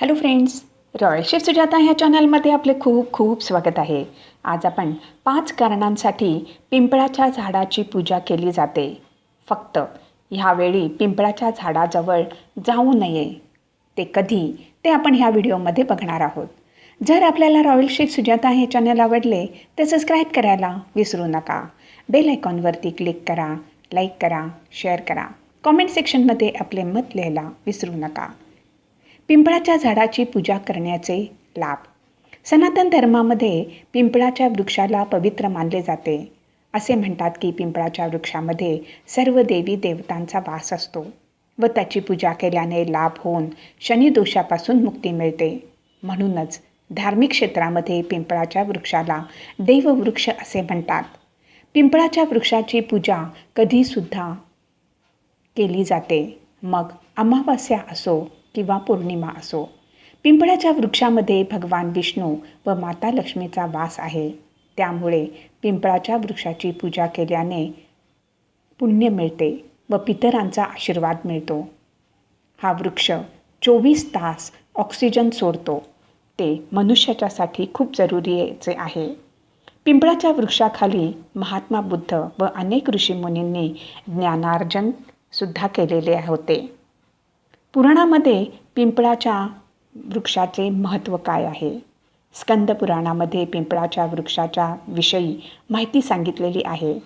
Hello friends royal chef Sujata ह्या चॅनलमध्ये आपले खूप खूप स्वागत आहे. आज आपण पाच कारणांसाठी पिंपळाच्या झाडाची पूजा केली जाते. फक्त ह्यावेळी पिंपळाच्या झाडाजवळ जाऊ नये. ते कधी? ते आपण ह्या व्हिडिओमध्ये बघणार आहोत. जर आपल्याला रॉयल शेफ सुजाता हे चॅनल आवडले तर सबस्क्राईब करायला विसरू नका. बेल आयकॉनवरती क्लिक करा लाईक करा शेअर करा. कॉमेंट सेक्शनमध्ये आपले मत लिहायला विसरू नका. पिंपळाच्या झाडाची पूजा करण्याचे लाभ. सनातन धर्मामध्ये पिंपळाच्या वृक्षाला पवित्र मानले जाते. असे म्हणतात की पिंपळाच्या वृक्षामध्ये सर्व देवी देवतांचा वास असतो व त्याची पूजा केल्याने लाभ होऊन शनिदोषापासून मुक्ती मिळते. म्हणूनच धार्मिक क्षेत्रामध्ये पिंपळाच्या वृक्षाला देववृक्ष असे म्हणतात. पिंपळाच्या वृक्षाची पूजा कधीसुद्धा केली जाते. मग अमावास्या असो किंवा पौर्णिमा असो. पिंपळाच्या वृक्षामध्ये भगवान विष्णू व माता लक्ष्मीचा वास आहे. त्यामुळे पिंपळाच्या वृक्षाची पूजा केल्याने पुण्य मिळते व पितरांचा आशीर्वाद मिळतो. हा वृक्ष चोवीस तास ऑक्सिजन सोडतो. ते मनुष्याच्यासाठी खूप जरुरीचे आहे. पिंपळाच्या वृक्षाखाली महात्मा बुद्ध व अनेक ऋषीमुनींनी ज्ञानार्जन सुद्धा केलेले होते. पुराणामध्ये पिंपळाच्या वृक्षाचे महत्त्व काय आहे? स्कंद पुराणामध्ये पिंपळाच्या वृक्षाच्या विषयी माहिती सांगितलेली आहे.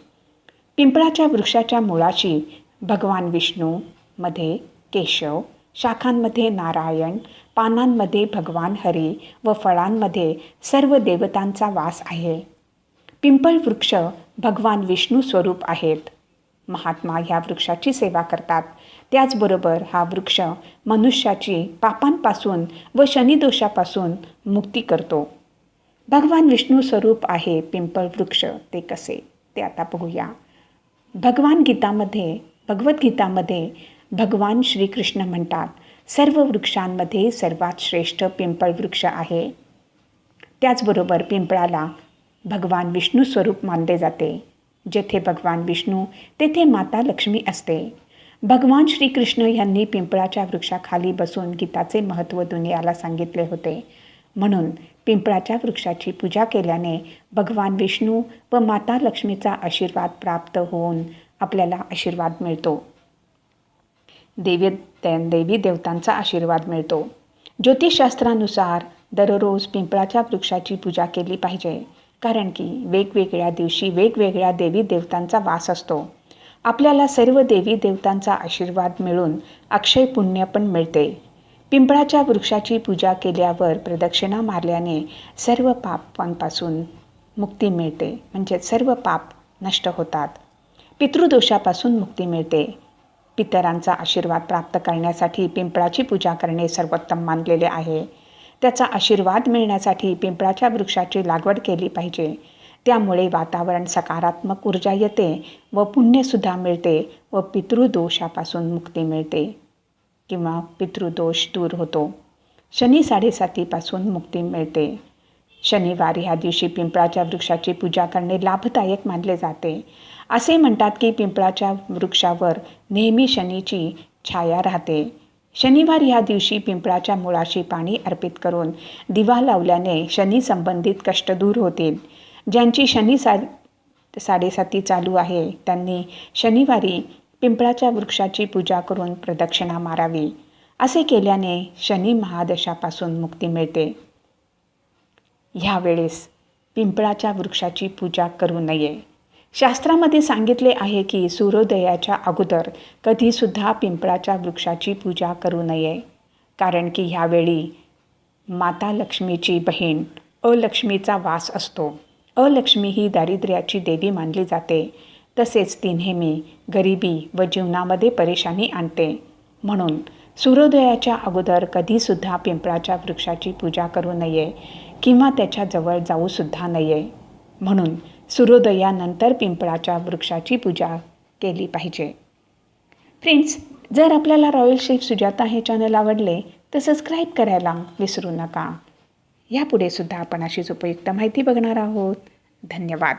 पिंपळाच्या वृक्षाच्या मुळाशी भगवान विष्णू मध्ये केशव शाखांमध्ये नारायण पानांमध्ये भगवान हरी व फळांमध्ये सर्व देवतांचा वास आहे. पिंपळ वृक्ष भगवान विष्णू स्वरूप आहेत. महात्मा ह्या वृक्षाची सेवा करतात. त्याचबरोबर हा वृक्ष मनुष्याची पापांपासून व शनिदोषापासून मुक्ती करतो. भगवान विष्णू स्वरूप आहे पिंपळ वृक्ष. ते कसे? ते आता बघूया. भगवान गीतामध्ये भगवद्गीतामध्ये भगवान श्रीकृष्ण म्हणतात सर्व वृक्षांमध्ये सर्वात श्रेष्ठ पिंपळ वृक्ष आहे. त्याचबरोबर पिंपळाला भगवान विष्णू स्वरूप मानले जाते. जेथे भगवान विष्णू तेथे माता लक्ष्मी असते. भगवान श्रीकृष्ण यांनी पिंपळाच्या वृक्षाखाली बसून गीताचे महत्त्व दुनियाला सांगितले होते. म्हणून पिंपळाच्या वृक्षाची पूजा केल्याने भगवान विष्णू व माता लक्ष्मीचा आशीर्वाद प्राप्त होऊन आपल्याला आशीर्वाद मिळतो. देवी देवी देवतांचा आशीर्वाद मिळतो. ज्योतिषशास्त्रानुसार दररोज पिंपळाच्या वृक्षाची पूजा केली पाहिजे. कारण की वेगवेगळ्या दिवशी वेगवेगळ्या देवी देवतांचा वास असतो. आपल्याला सर्व देवी देवतांचा आशीर्वाद मिळून अक्षय पुण्य पण मिळते. पिंपळाच्या वृक्षाची पूजा केल्यावर प्रदक्षिणा मारल्याने सर्व पापांपासून मुक्ती मिळते. म्हणजे सर्व पाप नष्ट होतात. पितृदोषापासून मुक्ती मिळते. पितरांचा आशीर्वाद प्राप्त करण्यासाठी पिंपळाची पूजा करणे सर्वोत्तम मानलेले आहे. त्याचा आशीर्वाद मिळण्यासाठी पिंपळाच्या वृक्षाची लागवड केली पाहिजे. त्यामुळे वातावरण सकारात्मक ऊर्जा येते व पुण्यसुद्धा मिळते व पितृदोषापासून मुक्ती मिळते किंवा पितृदोष दूर होतो. शनी साडेसातीपासून मुक्ती मिळते. शनिवार ह्या दिवशी पिंपळाच्या वृक्षाची पूजा करणे लाभदायक मानले जाते. असे म्हणतात की पिंपळाच्या वृक्षावर नेहमी शनीची छाया राहते. शनिवार ह्या दिवशी पिंपळाच्या मुळाशी पाणी अर्पित करून दिवा लावल्याने शनी संबंधित कष्ट दूर होतील. ज्यांची शनी सा साडेसाती चालू आहे त्यांनी शनिवारी पिंपळाच्या वृक्षाची पूजा करून प्रदक्षिणा मारावी. असे केल्याने शनी महादशापासून मुक्ती मिळते. ह्यावेळेस पिंपळाच्या वृक्षाची पूजा करू नये. शास्त्रामध्ये सांगितले आहे की सूर्योदयाच्या अगोदर कधीसुद्धा पिंपळाच्या वृक्षाची पूजा करू नये कारण की ह्यावेळी माता लक्ष्मीची बहीण अलक्ष्मीचा वास असतो. अलक्ष्मी ही दारिद्र्याची देवी मानली जाते. तसेच ती नेहमी गरिबी व जीवनामध्ये परेशानी आणते. म्हणून सूर्योदयाच्या अगोदर कधीसुद्धा पिंपळाच्या वृक्षाची पूजा करू नये किंवा त्याच्याजवळ जाऊसुद्धा नये. म्हणून सूर्योदयानंतर पिंपळाच्या वृक्षाची पूजा केली पाहिजे. फ्रेंड्स जर आपल्याला रॉयल शेफ सुजाता हे चॅनल आवडले तर सबस्क्राईब करायला विसरू नका. यापुढे सुद्धा आपण अशीच उपयुक्त माहिती बघणार आहोत. धन्यवाद.